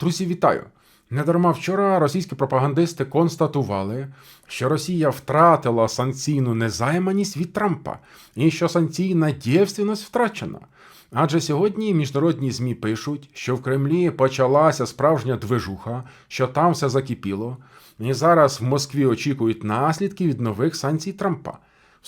Друзі, вітаю! Недарма вчора російські пропагандисти констатували, що Росія втратила санкційну незайманість від Трампа і що санкційна дівственність втрачена. Адже сьогодні міжнародні ЗМІ пишуть, що в Кремлі почалася справжня движуха, що там все закипіло, і зараз в Москві очікують наслідки від нових санкцій Трампа.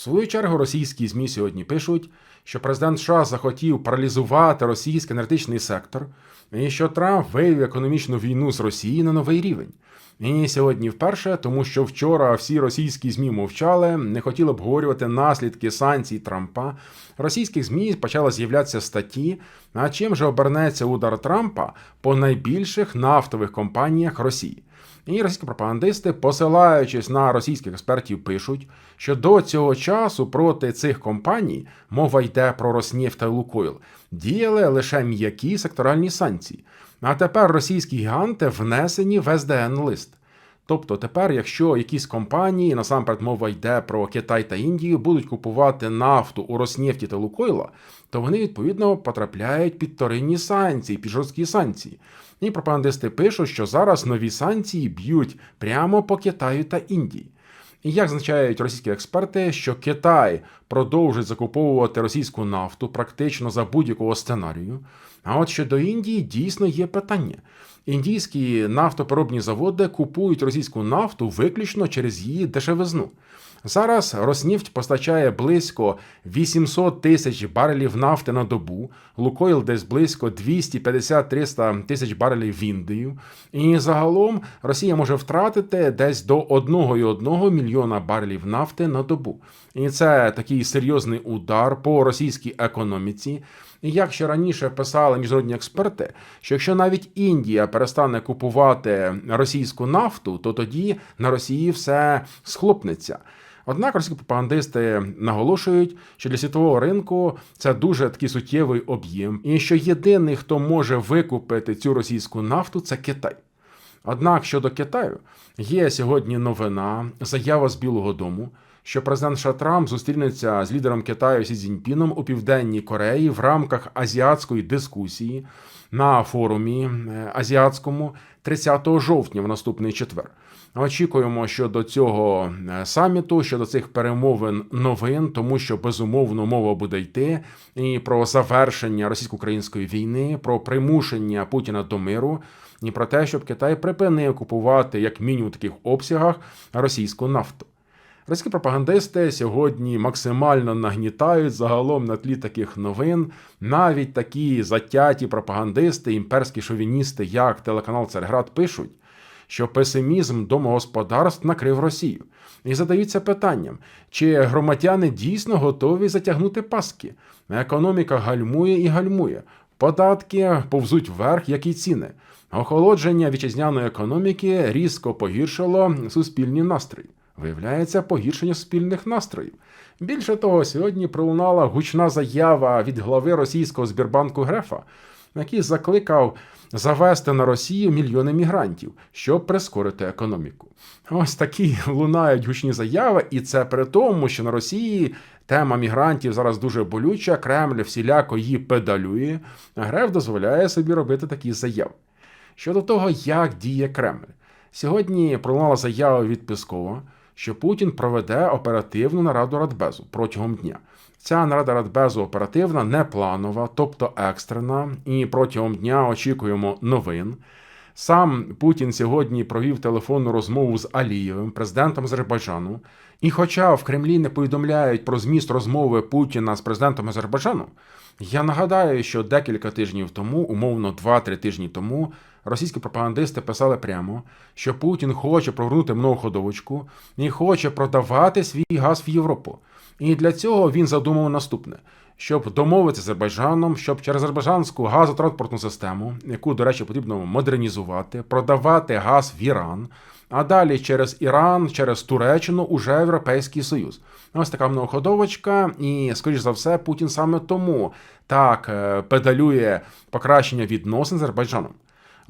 Свою чергу російські ЗМІ сьогодні пишуть, що президент США захотів паралізувати російський енергетичний сектор, і що Трамп вивів економічну війну з Росії на новий рівень. І сьогодні вперше, тому що вчора всі російські ЗМІ мовчали, не хотіли обговорювати наслідки санкцій Трампа. Російських ЗМІ почали з'являтися статті, а чим же обернеться удар Трампа по найбільших нафтових компаніях Росії. І російські пропагандисти, посилаючись на російських експертів, пишуть, що до цього часу проти цих компаній мова йде про Роснефть та Лукойл, діяли лише м'які секторальні санкції. А тепер російські гіганти внесені в СДН лист. Тобто тепер, якщо якісь компанії, насамперед мова йде про Китай та Індію, будуть купувати нафту у Роснефті та Лукойла, то вони відповідно потрапляють під вторинні санкції, під жорсткі санкції. І пропагандисти пишуть, що зараз нові санкції б'ють прямо по Китаю та Індії. І як зазначають російські експерти, що Китай продовжить закуповувати російську нафту практично за будь-якого сценарію. А от щодо Індії дійсно є питання. Індійські нафтопереробні заводи купують російську нафту виключно через її дешевизну. Зараз Роснефть постачає близько 800 тисяч барелів нафти на добу, Лукойл десь близько 250-300 тисяч барелів в Індію. І загалом Росія може втратити десь до 1,1 мільйона барелів нафти на добу. І це такий серйозний удар по російській економіці. І як ще раніше писали міжнародні експерти, що якщо навіть Індія перестане купувати російську нафту, то тоді на Росії все схлопнеться. Однак російські пропагандисти наголошують, що для світового ринку це дуже такий суттєвий об'єм, і що єдиний, хто може викупити цю російську нафту, це Китай. Однак щодо Китаю є сьогодні новина, заява з Білого Дому що президент США Трамп зустрінеться з лідером Китаю Сі Цзіньпіном у південній Кореї в рамках азіатської дискусії на форумі е, азіатському 30 жовтня в наступний четвер. Очікуємо щодо цього е, саміту, щодо цих перемовин новин, тому що безумовно мова буде йти і про завершення російсько-української війни, про примушення Путіна до миру, і про те, щоб Китай припинив купувати як мінімум в таких обсягах російську нафту. Російські пропагандисти сьогодні максимально нагнітають загалом на тлі таких новин. Навіть такі затяті пропагандисти, імперські шовіністи, як телеканал Царград, пишуть, що песимізм домогосподарств накрив Росію. І задаються питанням, чи громадяни дійсно готові затягнути паски. Економіка гальмує і гальмує, податки повзуть вверх, як і ціни. Охолодження вітчизняної економіки різко погіршило суспільні настрої. Виявляється погіршення спільних настроїв. Більше того, сьогодні пролунала гучна заява від глави російського Збірбанку Грефа, який закликав завести на Росію мільйони мігрантів, щоб прискорити економіку. Ось такі лунають гучні заяви, і це при тому, що на Росії тема мігрантів зараз дуже болюча. Кремль всіляко її педалює. Греф дозволяє собі робити такі заяви. Щодо того, як діє Кремль, сьогодні пролунала заява від Пескова що Путін проведе оперативну нараду Радбезу протягом дня. Ця нарада Радбезу оперативна, не планова, тобто екстрена, і протягом дня очікуємо новин. Сам Путін сьогодні провів телефонну розмову з Алієвим, президентом Азербайджану. І, хоча в Кремлі не повідомляють про зміст розмови Путіна з президентом Азербайджану, я нагадаю, що декілька тижнів тому, умовно 2-3 тижні тому, російські пропагандисти писали прямо, що Путін хоче провернути многоходовочку і хоче продавати свій газ в Європу. І для цього він задумав наступне: щоб домовитися з Азербайджаном, щоб через азербайджанську газотранспортну систему, яку, до речі, потрібно модернізувати, продавати газ в Іран, а далі через Іран, через Туреччину уже Європейський Союз. Ось така многоходовочка, і, скоріш за все, Путін саме тому так е, педалює покращення відносин з Азербайджаном.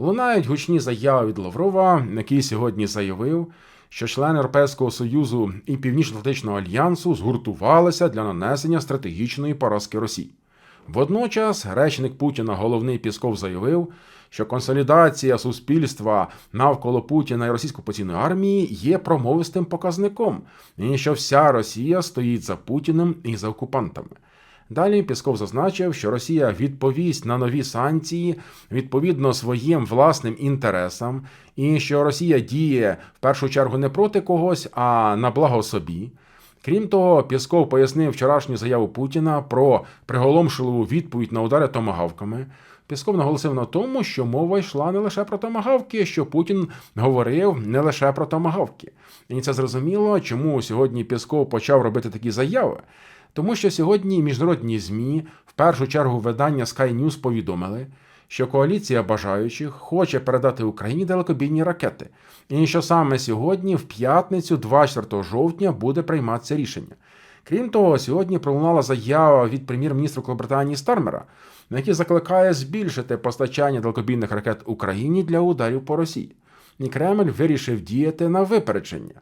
Лунають гучні заяви від Лаврова, який сьогодні заявив, що члени Європейського Союзу і Північно-Атлантичного альянсу згуртувалися для нанесення стратегічної поразки Росії. Водночас речник Путіна, головний Пісков, заявив, що консолідація суспільства навколо Путіна і російської окупаційної армії є промовистим показником, і що вся Росія стоїть за Путіним і за окупантами. Далі Пісков зазначив, що Росія відповість на нові санкції відповідно своїм власним інтересам, і що Росія діє в першу чергу не проти когось, а на благо собі. Крім того, Пісков пояснив вчорашню заяву Путіна про приголомшливу відповідь на удари томагавками. Пісков наголосив на тому, що мова йшла не лише про томагавки, що Путін говорив не лише про томагавки. І це зрозуміло, чому сьогодні Пісков почав робити такі заяви. Тому що сьогодні міжнародні ЗМІ, в першу чергу видання Sky News повідомили, що коаліція бажаючих хоче передати Україні далекобійні ракети, і що саме сьогодні, в п'ятницю, 24 жовтня, буде прийматися рішення. Крім того, сьогодні пролунала заява від прем'єр-міністра Великобританії Стармера, на якій закликає збільшити постачання далекобійних ракет Україні для ударів по Росії. І Кремль вирішив діяти на випередження.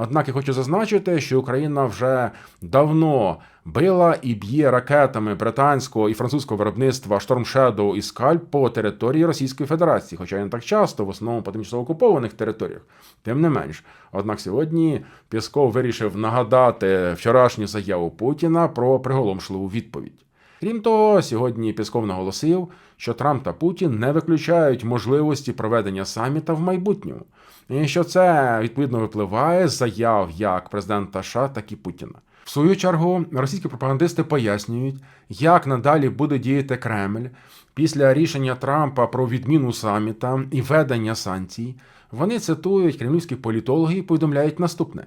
Однак я хочу зазначити, що Україна вже давно била і б'є ракетами британського і французького виробництва Storm Shadow і Скальп по території Російської Федерації, хоча не так часто, в основному по тимчасово окупованих територіях. Тим не менш, однак сьогодні Пісков вирішив нагадати вчорашню заяву Путіна про приголомшливу відповідь. Крім того, сьогодні Пісков наголосив, що Трамп та Путін не виключають можливості проведення саміта в майбутньому, і що це відповідно випливає з заяв як президента США, так і Путіна. В свою чергу російські пропагандисти пояснюють, як надалі буде діяти Кремль після рішення Трампа про відміну саміта і ведення санкцій. Вони цитують кремлівських політологів і повідомляють наступне: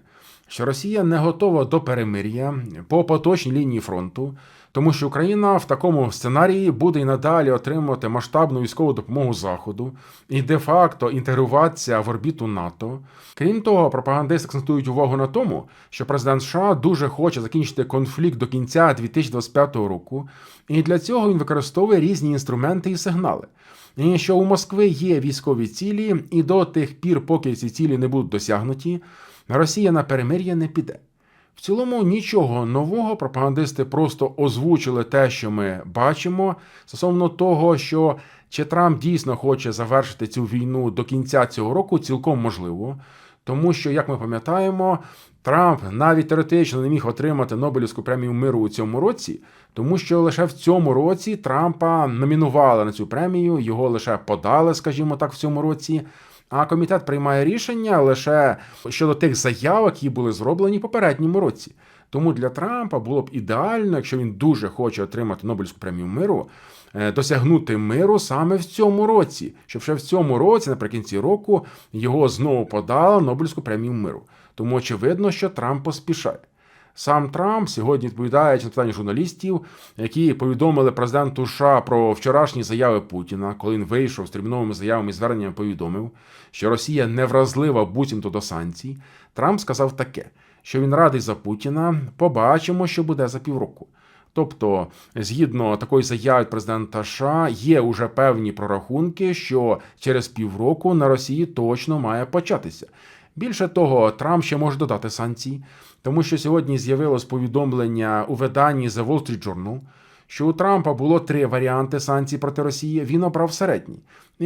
що Росія не готова до перемир'я по поточній лінії фронту, тому що Україна в такому сценарії буде і надалі отримувати масштабну військову допомогу Заходу і де-факто інтегруватися в орбіту НАТО. Крім того, пропагандисти акцентують увагу на тому, що президент США дуже хоче закінчити конфлікт до кінця 2025 року, і для цього він використовує різні інструменти і сигнали. І що у Москви є військові цілі, і до тих пір, поки ці цілі не будуть досягнуті, Росія на перемир'я не піде. В цілому нічого нового пропагандисти просто озвучили те, що ми бачимо, стосовно того, що чи Трамп дійсно хоче завершити цю війну до кінця цього року, цілком можливо. Тому що, як ми пам'ятаємо, Трамп навіть теоретично не міг отримати Нобелівську премію миру у цьому році, тому що лише в цьому році Трампа номінували на цю премію, його лише подали, скажімо так, в цьому році. А комітет приймає рішення лише щодо тих заяв, які були зроблені в попередньому році. Тому для Трампа було б ідеально, якщо він дуже хоче отримати Нобелівську премію миру, е, досягнути миру саме в цьому році, щоб ще в цьому році, наприкінці року, його знову подали Нобелівську премію миру. Тому очевидно, що Трамп поспішає. Сам Трамп сьогодні відповідаючи на питання журналістів, які повідомили президенту США про вчорашні заяви Путіна, коли він вийшов з терміновими заявами і зверненнями, повідомив, що Росія не вразлива буцімто до санкцій. Трамп сказав таке, що він радий за Путіна. Побачимо, що буде за півроку. Тобто, згідно такої заяви президента США, є уже певні прорахунки, що через півроку на Росії точно має початися. Більше того, Трамп ще може додати санкції, тому що сьогодні з'явилось повідомлення у виданні The Wall Street Journal, що у Трампа було три варіанти санкцій проти Росії. Він обрав середній.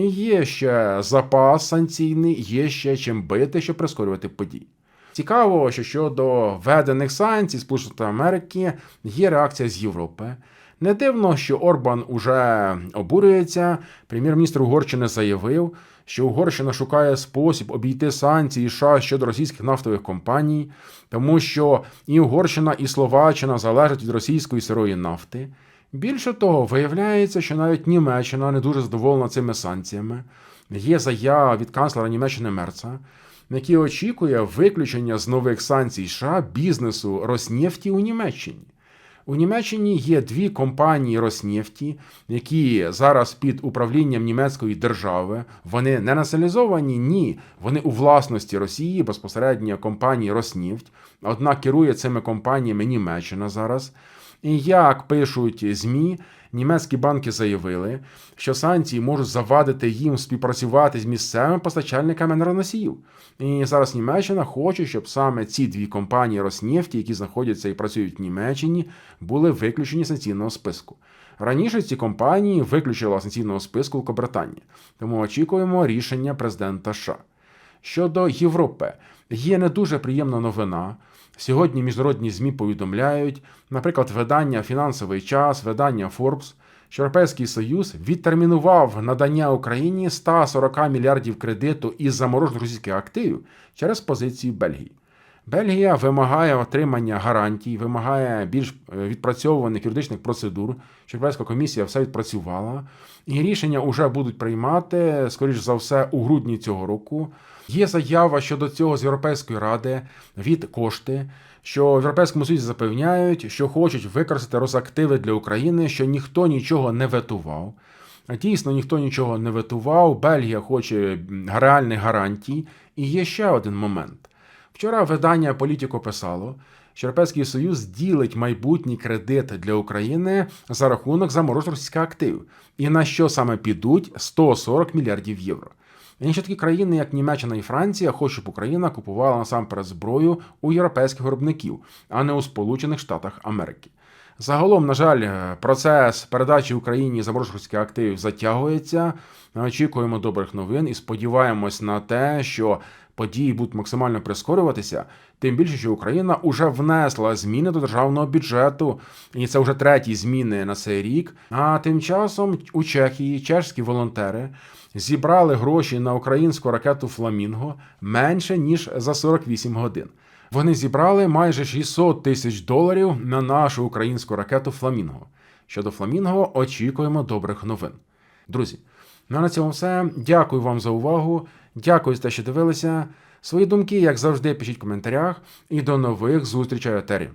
Є ще запас санкційний, є ще чим бити, щоб прискорювати події. Цікаво, що щодо введених санкцій Сполучених Америки є реакція з Європи. Не дивно, що Орбан уже обурюється. Прем'єр-міністр Угорщини заявив, що Угорщина шукає спосіб обійти санкції США щодо російських нафтових компаній, тому що і Угорщина, і Словаччина залежать від російської сирої нафти. Більше того, виявляється, що навіть Німеччина не дуже задоволена цими санкціями. Є заява від канцлера Німеччини Мерца, який очікує виключення з нових санкцій США бізнесу Роснефті у Німеччині. У Німеччині є дві компанії Роснефті, які зараз під управлінням німецької держави. Вони не націоналізовані, ні. Вони у власності Росії безпосередньо компанії Роснефть. Однак керує цими компаніями Німеччина зараз. І як пишуть ЗМІ, німецькі банки заявили, що санкції можуть завадити їм співпрацювати з місцевими постачальниками енергоносіїв. І зараз Німеччина хоче, щоб саме ці дві компанії Роснефті, які знаходяться і працюють в Німеччині, були виключені з санкційного списку. Раніше ці компанії виключила санкційного списку Великобританія, тому очікуємо рішення президента США. Щодо Європи, є не дуже приємна новина. Сьогодні міжнародні ЗМІ повідомляють, наприклад, видання Фінансовий час, видання Forbes, що Європейський Союз відтермінував надання Україні 140 мільярдів кредиту із заморожених російських активів через позицію Бельгії. Бельгія вимагає отримання гарантій, вимагає більш е, відпрацьованих юридичних процедур, що Європейська комісія все відпрацювала, і рішення вже будуть приймати, скоріш за все, у грудні цього року. Є заява щодо цього з Європейської ради від кошти, що в Європейському Союзі запевняють, що хочуть використати розактиви для України, що ніхто нічого не ветував. Дійсно, ніхто нічого не ветував. Бельгія хоче реальних гарантій. І є ще один момент. Вчора видання Політіко писало, що Європейський Союз ділить майбутній кредит для України за рахунок заморожених активів. І на що саме підуть 140 мільярдів євро. Інші такі країни, як Німеччина і Франція, хочуть, щоб Україна купувала насамперед зброю у європейських виробників, а не у Сполучених Штатах Америки. Загалом, на жаль, процес передачі Україні заморожених активів затягується. Ми очікуємо добрих новин і сподіваємось на те, що події будуть максимально прискорюватися. Тим більше, що Україна вже внесла зміни до державного бюджету, і це вже треті зміни на цей рік. А тим часом у Чехії чешські волонтери зібрали гроші на українську ракету Фламінго менше ніж за 48 годин. Вони зібрали майже 600 тисяч доларів на нашу українську ракету Фламінго. Щодо Фламінго, очікуємо добрих новин. Друзі, ну а на цьому все. Дякую вам за увагу. Дякую за те, що дивилися. Свої думки, як завжди, пишіть в коментарях. І до нових зустрічей етері.